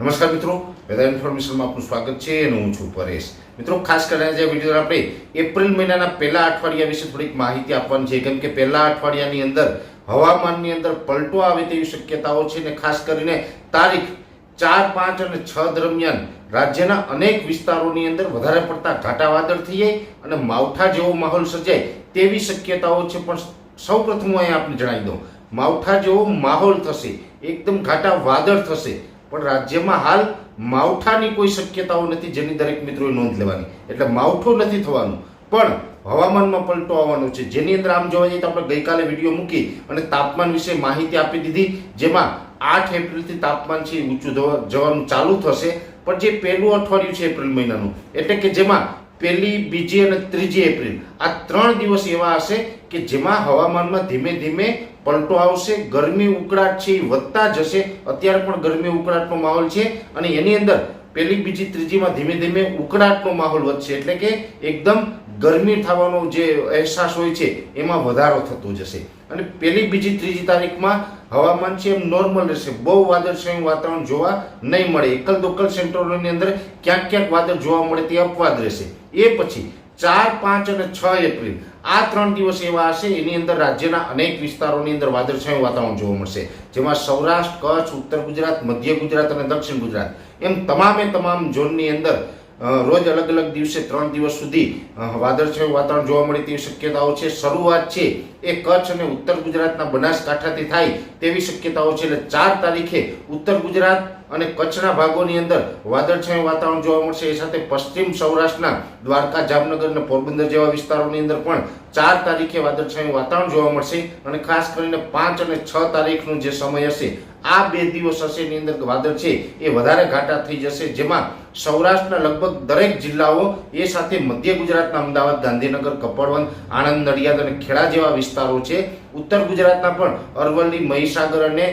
નમસ્કાર મિત્રો, વેધર ઇન્ફોર્મેશનમાં આપનું સ્વાગત છે અને હું છું પરેશ. મિત્રો, ખાસ કરીને આજે વીડિયો આપણે એપ્રિલ મહિનાના પહેલા અઠવાડિયા વિશે થોડીક માહિતી આપવાની છે. કેમ કે પહેલા અઠવાડિયાની અંદર હવામાનની અંદર પલટો આવે તેવી શક્યતાઓ છે અને ખાસ કરીને તારીખ ચાર, પાંચ અને છ દરમિયાન રાજ્યના અનેક વિસ્તારોની અંદર વધારે પડતા ઘાટા વાદળ થઈ જાય અને માવઠા જેવો માહોલ સર્જાય તેવી શક્યતાઓ છે. પણ સૌ પ્રથમ હું અહીંયા આપને જણાવી દઉં. માવઠા જેવો માહોલ થશે, એકદમ ઘાટા વાદળ થશે પણ રાજ્યમાં હાલ માવઠાની કોઈ શક્યતાઓ નથી જેની દરેક મિત્રોએ નોંધ લેવાની. એટલે માવઠું નથી થવાનું. પણ હવામાનમાં પલટો આવવાનો છે. જેની અંદર આમ જોવા જઈએ તો આપણે ગઈકાલે વીડિયો મૂકી અને તાપમાન વિશે માહિતી આપી દીધી, જેમાં આઠ એપ્રિલથી તાપમાન છે ઊંચું જવાનું ચાલુ થશે. પણ જે પહેલું અઠવાડિયું છે એપ્રિલ મહિનાનું, એટલે કે જેમાં પહેલી, બીજી અને ત્રીજી એપ્રિલ. આ ત્રણ દિવસ એવા હશે કે જેમાં હવામાનમાં ધીમે ધીમે પલટો આવશે, ગરમી ઉકળાટ છે એ વધતા જશે. અત્યારે પણ ગરમી ઉકળાટનો માહોલ છે અને એની અંદર પહેલી, બીજી, ત્રીજીમાં ધીમે ધીમે ઉકળાટનો માહોલ વધશે. એટલે કે એકદમ ગરમી થવાનો જે અહેસાસ હોય છે, એમાં વધારો થતો જશે. અને પહેલી બીજી ત્રીજી તારીખમાં હવામાન છે એમ નોર્મલ રહેશે. બહુ વાદળછાયું વાતાવરણ જોવા નહીં મળે. એકલ દોકલ સેન્ટરોની અંદર ક્યાંક ક્યાંક વાદળ જોવા મળે તે અપવાદ રહેશે. એ પછી ચાર, પાંચ અને છ એપ્રિલ, આ ત્રણ દિવસ એવા હશે, એની અંદર રાજ્યના અનેક વિસ્તારોની અંદર વાદળછાયું વાતાવરણ જોવા મળશે. જેમાં સૌરાષ્ટ્ર, કચ્છ, ઉત્તર ગુજરાત, મધ્ય ગુજરાત અને દક્ષિણ ગુજરાત. એમ તમામે તમામ ઝોનની અંદર રોજ અલગ અલગ દિવસે ત્રણ દિવસ સુધી વાદળછાયું વાતાવરણ જોવા મળે તેવી શક્યતાઓ છે. શરૂઆત છે એ કચ્છ અને ઉત્તર ગુજરાતના બનાસકાંઠાથી થાય તેવી શક્યતાઓ છે. એટલે ચાર તારીખે ઉત્તર ગુજરાત અને કચ્છના ભાગોની અંદર વાદળછાયું વાતાવરણ જોવા મળશે. એ સાથે પશ્ચિમ સૌરાષ્ટ્રના દ્વારકા, જામનગર અને પોરબંદર જેવા વિસ્તારોની અંદર પણ ચાર તારીખે વાદળછાયું વાતાવરણ જોવા મળશે અને ખાસ કરીને પાંચ અને છ તારીખનો જે સમય હશે, આ બે દિવસ હશે એની અંદર વાદળ છે એ વધારે ઘાટા થઈ જશે. જેમાં સૌરાષ્ટ્રના લગભગ દરેક જિલ્લાઓ એ સાથે મધ્ય ગુજરાતના અમદાવાદ, ગાંધીનગર, કપડવંત, આણંદ, નડિયાદ અને ખેડા જેવા વિસ્તારો છે. ઉત્તર ગુજરાતના પણ અરવલ્લી, મહીસાગર અને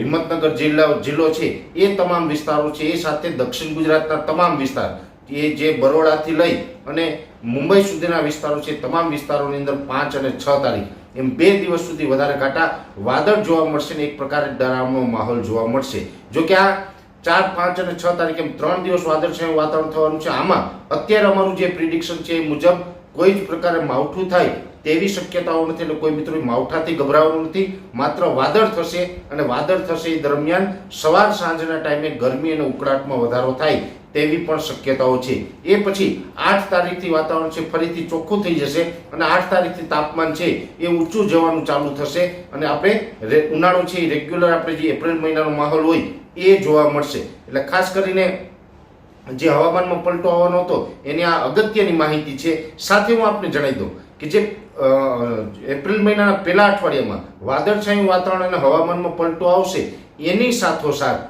હિંમતનગર જિલ્લા, જિલ્લો છે. એ તમામ વિસ્તારો છે, એ સાથે દક્ષિણ ગુજરાતના તમામ વિસ્તાર, એ જે બરોડાથી લઈ અને મુંબઈ સુધીના વિસ્તારો છે, તમામ વિસ્તારોની અંદર પાંચ અને છ તારીખ. એમ બે દિવસ સુધી વધારે ઘાટા વાદળ જોવા મળશે ને એક પ્રકારે ડરામણો માહોલ જોવા મળશે. જો કે આ ચાર, પાંચ અને છ તારીખ એમ ત્રણ દિવસ વાદળછાયું વાતાવરણ થવાનું છે. આમાં અત્યારે અમારું જે પ્રિડિક્શન છે એ મુજબ કોઈ જ પ્રકારે માવઠું થાય તેવી શક્યતાઓ નથી એટલે કોઈ મિત્રો માવઠાથી ગભરાવાનું નથી. માત્ર વાદળ થશે અને વાદળ થશે એ દરમિયાન સવાર સાંજના ટાઈમે ગરમી અને ઉકળાટમાં વધારો થાય તેવી પણ શક્યતાઓ છે. એ પછી આઠ તારીખથી વાતાવરણ છે, ફરીથી ચોખ્ખું થઈ જશે અને આઠ તારીખથી તાપમાન છે એ ઊંચું જવાનું ચાલુ થશે અને આપણે ઉનાળો છે એ રેગ્યુલર આપણે જે એપ્રિલ મહિનાનો માહોલ હોય એ જોવા મળશે. એટલે ખાસ કરીને જે હવામાનમાં પલટો આવવાનો હતો, એની આ અગત્યની માહિતી છે. સાથે હું આપને જણાવી દઉં. કે જે એપ્રિલ મહિનાના પહેલા અઠવાડિયામાં વાદળછાયું વાતાવરણ અને હવામાનમાં પલટો આવશે, એની સાથોસાથ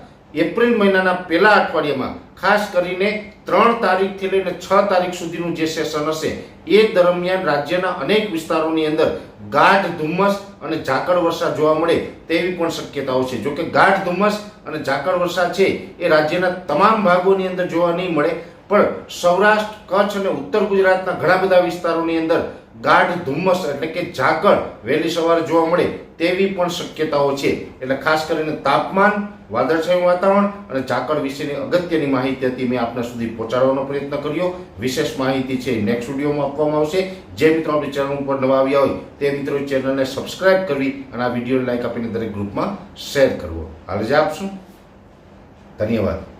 એપ્રિલ મહિનાના પહેલા અઠવાડિયામાં ખાસ કરીને ત્રણ તારીખથી લઈને છ તારીખ સુધીનું જે સેશન હશે, એ દરમિયાન રાજ્યના અનેક વિસ્તારોની અંદર ગાઢ ધુમ્મસ અને ઝાકળ વરસાદ જોવા મળે તેવી પણ શક્યતાઓ છે. જોકે ગાઢ ધુમ્મસ અને ઝાકળ વરસાદ છે, એ રાજ્યના તમામ ભાગોની અંદર જોવા નહીં મળે, પણ સૌરાષ્ટ્ર, કચ્છ અને ઉત્તર ગુજરાતના ઘણા બધા વિસ્તારોની અંદર ગાઢ ધુમ્મસ એટલે કે ઝાકળ વહેલી સવારે જોવા મળે તેવી પણ શક્યતાઓ છે. એટલે ખાસ કરીને તાપમાન, વાદળછાયું વાતાવરણ અને ઝાકળ વિશેની અગત્યની માહિતી હતી મેં આપના સુધી પહોંચાડવાનો પ્રયત્ન કર્યો. વિશેષ માહિતી છે નેક્સ્ટ વિડીયોમાં આપવામાં આવશે. જે મિત્રો આપણી ચેનલ ઉપર નવા આવ્યા હોય તે મિત્રો ચેનલને સબસ્ક્રાઇબ કરવી અને આ વીડિયો લાઈક આપીને દરેક ગ્રુપમાં શેર કરવો. હાલ જ આપશું ધન્યવાદ.